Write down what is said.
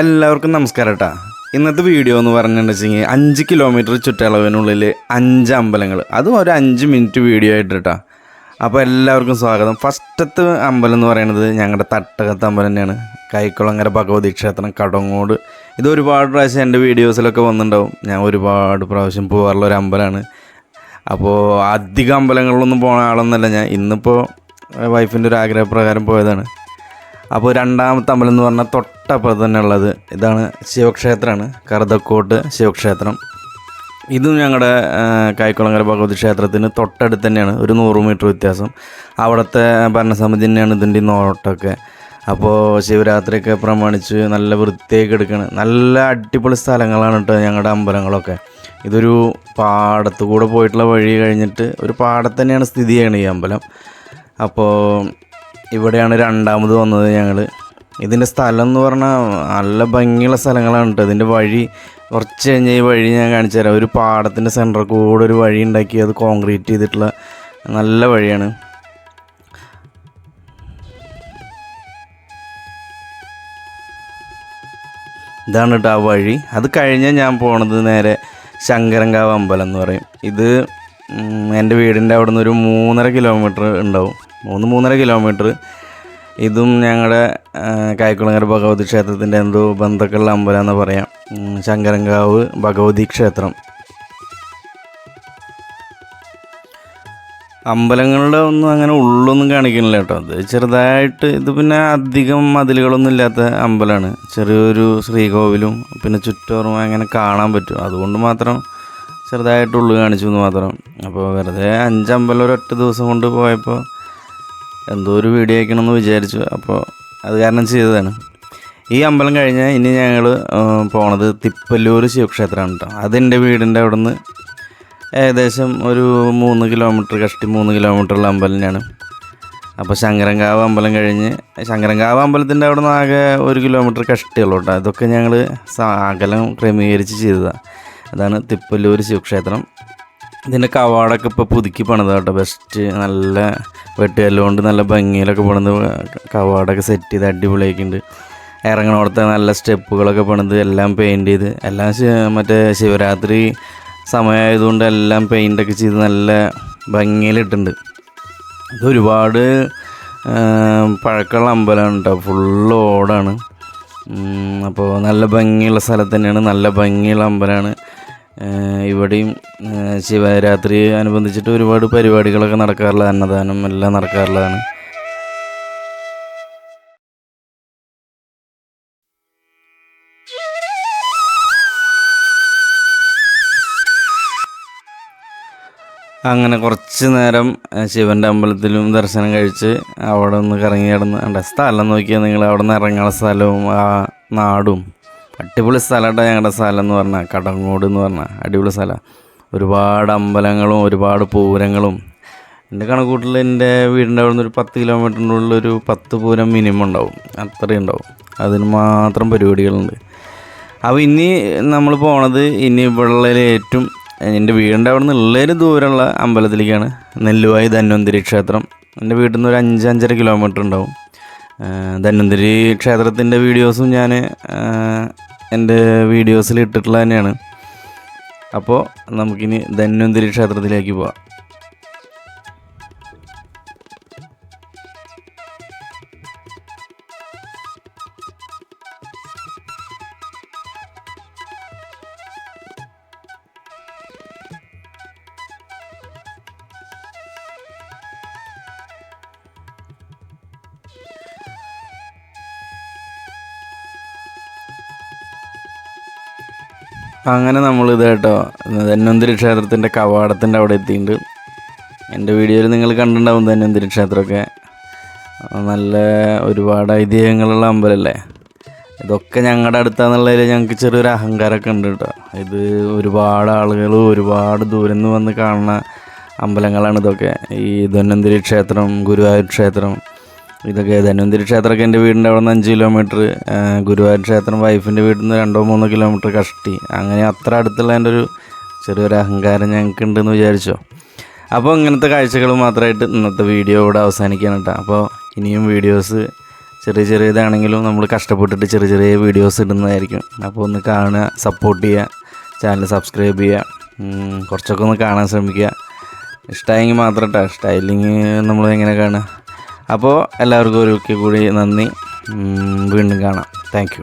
എല്ലാവർക്കും നമസ്കാരം കേട്ടോ ഇന്നത്തെ വീഡിയോ എന്ന് പറഞ്ഞിട്ടുണ്ടെങ്കിൽ അഞ്ച് കിലോമീറ്റർ ചുറ്റളവിനുള്ളിൽ അഞ്ച് അമ്പലങ്ങൾ അതും ഒരു അഞ്ച് മിനിറ്റ് വീഡിയോ ആയിട്ട് കേട്ടോ അപ്പോൾ എല്ലാവർക്കും സ്വാഗതം. ഫസ്റ്റത്തെ അമ്പലം എന്ന് പറയുന്നത് ഞങ്ങളുടെ തട്ടകത്ത് അമ്പലം തന്നെയാണ്. കൈക്കുളങ്ങര ഭഗവതി ക്ഷേത്രം കടങ്ങോട്. ഇത് ഒരുപാട് പ്രാവശ്യം എന്റെ വീഡിയോസിലൊക്കെ വന്നിട്ടുണ്ടാവും. ഞാൻ ഒരുപാട് പ്രാവശ്യം പോകാറുള്ള ഒരു അമ്പലമാണ്. അപ്പോൾ അധികം അമ്പലങ്ങളിലൊന്നും പോണ ആളൊന്നുമല്ല ഞാൻ. ഇന്നിപ്പോൾ വൈഫിന്റെ ഒരു ആഗ്രഹപ്രകാരം പോയതാണ്. അപ്പോൾ രണ്ടാമത്തെ അമ്പലം എന്ന് പറഞ്ഞാൽ തൊട്ടപ്പുറത്ത് തന്നെ ഉള്ളത്. ഇതാണ് ശിവക്ഷേത്രമാണ്. കറുതക്കോട്ട് ശിവക്ഷേത്രം. ഇതും ഞങ്ങളുടെ കായ്ക്കുളങ്ങര ഭഗവതി ക്ഷേത്രത്തിന് തൊട്ടടുത്ത് തന്നെയാണ്. ഒരു നൂറ് മീറ്റർ വ്യത്യാസം. അവിടുത്തെ ഭരണസമിതി തന്നെയാണ് ഇതിന്റെ നോട്ടമൊക്കെ അപ്പോൾ ശിവരാത്രിയൊക്കെ പ്രമാണിച്ച് നല്ല വൃത്തിയൊക്കെ എടുക്കണം. നല്ല അടിപൊളി സ്ഥലങ്ങളാണ് കേട്ടോ ഞങ്ങളുടെ അമ്പലങ്ങളൊക്കെ. ഇതൊരു പാടത്തു കൂടെ പോയിട്ടുള്ള വഴി കഴിഞ്ഞിട്ട് ഒരു പാടത്ത് തന്നെയാണ് സ്ഥിതി ചെയ്യണത് ഈ അമ്പലം. അപ്പോൾ ഇവിടെയാണ് രണ്ടാമത് വന്നത് ഞങ്ങൾ ഇതിന്റെ സ്ഥലം എന്ന് പറഞ്ഞാൽ നല്ല ഭംഗിയുള്ള സ്ഥലങ്ങളാണ് കേട്ടോ. ഇതിന്റെ വഴി കുറച്ച് കഴിഞ്ഞ ഈ വഴി ഞാൻ കാണിച്ചു തരാം. ഒരു പാടത്തിന്റെ സെന്ററിൽ കൂടെ ഒരു വഴി ഉണ്ടാക്കി അത് കോൺക്രീറ്റ് ചെയ്തിട്ടുള്ള നല്ല വഴിയാണ്. ഇതാണ് കേട്ടോ ആ വഴി. അത് കഴിഞ്ഞ് ഞാൻ പോണത് നേരെ ശങ്കരങ്കാവ് അമ്പലം എന്ന് പറയും. ഇത് എന്റെ വീടിന്റെ അവിടെ നിന്ന് ഒരു മൂന്നര കിലോമീറ്റർ ഉണ്ടാവും. മൂന്ന് മൂന്നര കിലോമീറ്റർ ഇതും ഞങ്ങളുടെ കായ്ക്കുളങ്ങര ഭഗവതി ക്ഷേത്രത്തിന്റെ എന്തോ ബന്ധക്കുള്ള അമ്പലം എന്ന് പറയാം ശങ്കരങ്കാവ് ഭഗവതി ക്ഷേത്രം. അമ്പലങ്ങളുടെ ഒന്നും അങ്ങനെ ഉള്ളൊന്നും കാണിക്കുന്നില്ല കേട്ടോ. അത് ചെറുതായിട്ട് ഇത് പിന്നെ അധികം മതിലുകളൊന്നും ഇല്ലാത്ത അമ്പലമാണ് ചെറിയൊരു ശ്രീകോവിലും പിന്നെ ചുറ്റോറും അങ്ങനെ കാണാൻ പറ്റും. അതുകൊണ്ട് മാത്രം ചെറുതായിട്ട് ഉള്ളു കാണിച്ചു എന്ന് മാത്രം. അപ്പോൾ വെറുതെ അഞ്ചമ്പലം ഒരൊറ്റ ദിവസം കൊണ്ട് പോയപ്പോൾ എന്തോ ഒരു വീഡിയോ അയക്കണമെന്ന് വിചാരിച്ചു. അപ്പോൾ അത് കാരണം ചെയ്തതാണ്. ഈ അമ്പലം കഴിഞ്ഞാൽ ഇനി ഞങ്ങൾ പോണത് തിപ്പല്ലൂർ ശിവക്ഷേത്രമാണ് കേട്ടോ അതെന്റെ വീടിന്റെ അവിടെ നിന്ന് ഏകദേശം ഒരു മൂന്ന് കിലോമീറ്റർ കഷ്ടി മൂന്ന് കിലോമീറ്ററുള്ള അമ്പലം തന്നെയാണ് അപ്പോൾ ശങ്കരങ്കാവ് അമ്പലം കഴിഞ്ഞ് ശങ്കരങ്കാവ് അമ്പലത്തിന്റെ അവിടെ നിന്ന് ആകെ ഒരു കിലോമീറ്റർ കഷ്ടിയുള്ളൂ കേട്ടോ ഇതൊക്കെ ഞങ്ങൾ അകലം ക്രമീകരിച്ച് ചെയ്തതാണ് അതാണ് തിപ്പല്ലൂർ ശിവക്ഷേത്രം. ഇതിന്റെ കവാടൊക്കെ ഇപ്പോൾ പുതുക്കി പണിത് കേട്ടോ. ബെസ്റ്റ് നല്ല വെട്ടുകല്ലുകൊണ്ട് നല്ല ഭംഗിയിലൊക്കെ പണിത് കവാടൊക്കെ സെറ്റ് ചെയ്ത് അടിപൊളിയാക്കിയിട്ടുണ്ട്. ഇറങ്ങണോടത്തെ നല്ല സ്റ്റെപ്പുകളൊക്കെ പണിത് എല്ലാം പെയിന്റ് ചെയ്ത് എല്ലാം മറ്റേ ശിവരാത്രി സമയമായതുകൊണ്ട് എല്ലാം പെയിന്റൊക്കെ ചെയ്ത് നല്ല ഭംഗിയിലിട്ടുണ്ട് ഇത് ഒരുപാട് പഴക്കമുള്ള അമ്പലമാണ് കേട്ടോ. ഫുള്ള് ഓടാണ് അപ്പോൾ നല്ല ഭംഗിയുള്ള സ്ഥലത്ത് തന്നെയാണ്. നല്ല ഭംഗിയുള്ള അമ്പലമാണ്. ഇവിടെയും ശിവരാത്രി അനുബന്ധിച്ചിട്ട് ഒരുപാട് പരിപാടികളൊക്കെ നടക്കാറുള്ള അന്നദാനം എല്ലാം നടക്കാറുള്ളതാണ്. അങ്ങനെ കുറച്ച് നേരം ശിവന്റെ അമ്പലത്തിലും ദർശനം കഴിച്ച് അവിടെ ഒന്ന് കറങ്ങി കിടന്ന് സ്ഥലം നോക്കിയാൽ നിങ്ങൾ അവിടെ നിന്ന് ഇറങ്ങാനുള്ള സ്ഥലവും ആ നാടും അടിപൊളി സ്ഥലമാണ് ഞങ്ങളുടെ സ്ഥലം എന്ന് പറഞ്ഞാൽ കടങ്ങോട് എന്ന് പറഞ്ഞാൽ അടിപൊളി സ്ഥലമാണ് ഒരുപാട് അമ്പലങ്ങളും ഒരുപാട് പൂരങ്ങളും. എന്റെ കണക്കൂട്ടിൽ എന്റെ വീടിന്റെ അവിടെ നിന്ന് ഒരു പത്ത് കിലോമീറ്ററിന്റെ ഉള്ളിൽ ഒരു പത്ത് പൂരം മിനിമം ഉണ്ടാവും. അത്രയും ഉണ്ടാവും. അതിന് മാത്രം പരിപാടികളുണ്ട്. അപ്പോൾ ഇനി നമ്മൾ പോണത് ഇനി ഇവിടെ ഏറ്റവും എന്റെ വീടിന്റെ അവിടെ നിന്ന് ഉള്ളൊരു ദൂരമുള്ള അമ്പലത്തിലേക്കാണ്. നെല്ലുവായി ധന്വന്തിരി ക്ഷേത്രം. എന്റെ വീട്ടിൽ നിന്ന് ഒരു അഞ്ച് അഞ്ചര കിലോമീറ്റർ ഉണ്ടാവും. ധന്വന്തിരി ക്ഷേത്രത്തിന്റെ വീഡിയോസും ഞാൻ എന്റെ വീഡിയോസിൽ ഇട്ടിട്ടുള്ള തന്നെയാണ്. അപ്പോൾ നമുക്കിനി ധന്വന്തിരി ക്ഷേത്രത്തിലേക്ക് പോവാം. അങ്ങനെ നമ്മൾ ഇത് കേട്ടോ ധന്വന്തിരി ക്ഷേത്രത്തിന്റെ കവാടത്തിന്റെ അവിടെ എത്തിയിട്ടുണ്ട്. എന്റെ വീഡിയോയിൽ നിങ്ങൾ കണ്ടിട്ടുണ്ടാവും ധന്വന്തിരി ക്ഷേത്രമൊക്കെ. നല്ല ഒരുപാട് ഐതിഹ്യങ്ങളുള്ള അമ്പലമല്ലേ? ഇതൊക്കെ ഞങ്ങളുടെ അടുത്താന്നുള്ളതിൽ ഞങ്ങൾക്ക് ചെറിയൊരു അഹങ്കാരമൊക്കെ ഉണ്ട് കേട്ടോ. ഇത് ഒരുപാട് ആളുകൾ ഒരുപാട് ദൂരം നിന്ന് വന്ന് കാണുന്ന അമ്പലങ്ങളാണ് ഇതൊക്കെ. ഈ ധന്വന്തിരി ക്ഷേത്രം ഗുരുവായൂർ ക്ഷേത്രം ഇതൊക്കെ ധന്വന്തിരി ക്ഷേത്രമൊക്കെ എന്റെ വീടിന്റെ അവിടെ നിന്ന് അഞ്ച് കിലോമീറ്റർ ഗുരുവായൂർ ക്ഷേത്രം വൈഫിന്റെ വീട്ടിൽ നിന്ന് രണ്ടോ മൂന്നോ കിലോമീറ്റർ കഷ്ടി. അങ്ങനെ അത്ര അടുത്തുള്ള എന്റെ ഒരു ചെറിയൊരു അഹങ്കാരം ഞങ്ങൾക്ക് ഉണ്ടെന്ന് വിചാരിച്ചോ. അപ്പോൾ ഇങ്ങനത്തെ കാഴ്ചകൾ മാത്രമായിട്ട് ഇന്നത്തെ വീഡിയോ ഇവിടെ അവസാനിക്കുകയാണ് കേട്ടോ. അപ്പോൾ ഇനിയും വീഡിയോസ് ചെറിയ ചെറിയതാണെങ്കിലും നമ്മൾ കഷ്ടപ്പെട്ടിട്ട് ചെറിയ ചെറിയ വീഡിയോസ് ഇടുന്നതായിരിക്കും. അപ്പോൾ ഒന്ന് കാണുക സപ്പോർട്ട് ചെയ്യുക ചാനൽ സബ്സ്ക്രൈബ് ചെയ്യുക കുറച്ചൊക്കെ ഒന്ന് കാണാൻ ശ്രമിക്കുക. ഇഷ്ടമായെങ്കിൽ മാത്രം കേട്ടോ. ഇഷ്ടമായില്ലെങ്കിൽ നമ്മൾ എങ്ങനെ കാണുക? അപ്പോൾ എല്ലാവർക്കും ഒരു കൂടി നന്ദി. വീണ്ടും കാണാം. താങ്ക്